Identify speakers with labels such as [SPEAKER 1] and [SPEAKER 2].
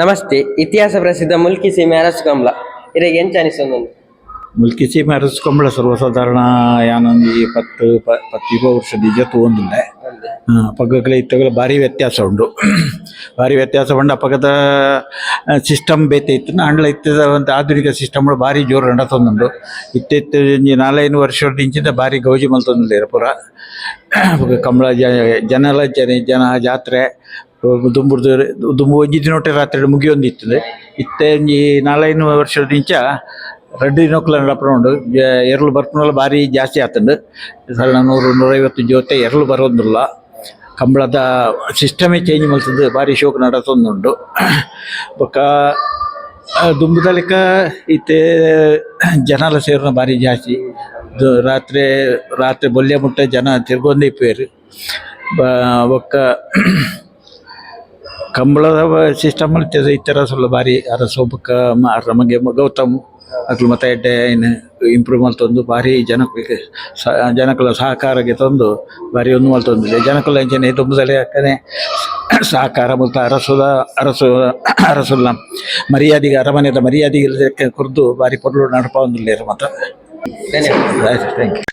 [SPEAKER 1] ನಮಸ್ತೆ ಇತಿಹಾಸ ಪ್ರಸಿದ್ಧ ಮುಲ್ಕಿ ಸೀಮೆ ಅರಸು ಕಂಬಳ. ಇರೆಗೆ ಎಂಚ ಅನಿಸೊಂದು
[SPEAKER 2] ಮುಲ್ಕಿ ಸೀಮೆ ಅರಸ್ಕೊಂಬಳ ಸರ್ವಸಾಧಾರಣ ಯಾನೊಂದು ಈ ಪ ವರ್ಷ ವರ್ಷದ ನಿಜ ಒಂದಿಲ್ಲ ಪಕ್ಕಗಳ ಇತ್ತಗಳ ಭಾರಿ ವ್ಯತ್ಯಾಸ ಉಂಟು. ಭಾರಿ ವ್ಯತ್ಯಾಸ ಉಂಡು ಪಗದ ಸಿಸ್ಟಮ್ ಬೇತೆ ಇತ್ತು. ಅಂಡ್ಲ ಇತ್ತದ ಒಂದು ಆಧುನಿಕ ಸಿಸ್ಟಮ್ ಭಾರಿ ಜೋರು ನಡತೊಂದುಂಡು ಇತ್ತಿತ್ತು ಒಂಜಿ ನಾಲ್ಕೈದು ವರ್ಷದ ಇಂಚಿಂದ ಭಾರಿ ಗೌಜಿ ಮಲ್ತೊಂದಿಲ್ಲ ಪೂರ ಕಂಬಳ ಜನ ಜನ ಜಾತ್ರೆ ದುಂಬುರ್ದು ದುಂಬು ಒಂಜಿ ದಿನೊಟ್ಟೆ ರಾತ್ರಿ ಮುಗಿಯೊಂದಿತ್ತದೆ ಇತ್ತೆ ಒಂಜಿ ನಾಲ್ಕೈದು ವರ್ಷದ ಇಂಚ ರಡ್ಡಿ ನೌಕಲ ನಡಪಣ ಉಂಡು. ಎರಲು ಬರ್ಪುನಲ್ಲ ಭಾರಿ ಜಾಸ್ತಿ ಆತಂಡು ಸಣ್ಣ ನೂರು, ನೂರೈವತ್ತು ಜೊತೆ ಎರಲು ಬರೋದಿಲ್ಲ ಕಂಬಳದ ಸಿಸ್ಟಮೇ ಚೇಂಜ್ ಮಾಡ್ತದೆ ಭಾರಿ ಶೋಕ್ ನಡತೊಂದುಂಡು. ಬೊಕ್ಕ ದುಂಬುದಲಿಕ ಇತ್ತೆ ಜನಲ ಸೇರಿನ ಭಾರಿ ಜಾಸ್ತಿ. ರಾತ್ರಿ ರಾತ್ರಿ ಬೊಲ್ಯ ಮುಟ್ಟ ಜನ ತಿರ್ಗೊಂದೇ ಇಪ್ಪೇರು. ಬೊಕ್ಕ ಕಂಬಳದ ಸಿಸ್ಟಮ್ ಇರ್ತದೆ ಇತ್ತರ ಸ್ವಲ್ಪ ಭಾರಿ ಅರ ಸೋಬಕ ಮ- ಗೌತಮ್ ಅಕ್ಲು ಮತ ಎಡ್ಡೆ ಏನು ಇಂಪ್ರೂವ್ ಮಲ್ತೊಂದು ಭಾರಿ ಜನಕ್ಕೆ ಸಹ ಜನಕುಲ ಸಹಕಾರಕ್ಕೆ ತಂದು ಭಾರಿ ಒಂದು ಮಲ್ತೊಂದಿದೆ ಜನಕುಲ ಎಂಚನೆ ತುಂಬದಲ್ಲಿ ಯಾಕನೆ ಸಹಕಾರ ಮತ್ತು ಅರಸುದ ಅರಸು ಅರಸುಲ್ಲ ಮರ್ಯಾದೆಗೆ ಅರಮನೆದ ಮರ್ಯಾದೆಗೆ ಕುರಿದು ಭಾರಿ ಪೊರ್ಲು ನಡಪ ಒಂದಿಲ್ಲ
[SPEAKER 1] ಮತ
[SPEAKER 2] ಥ್ಯಾಂಕ್ ಯು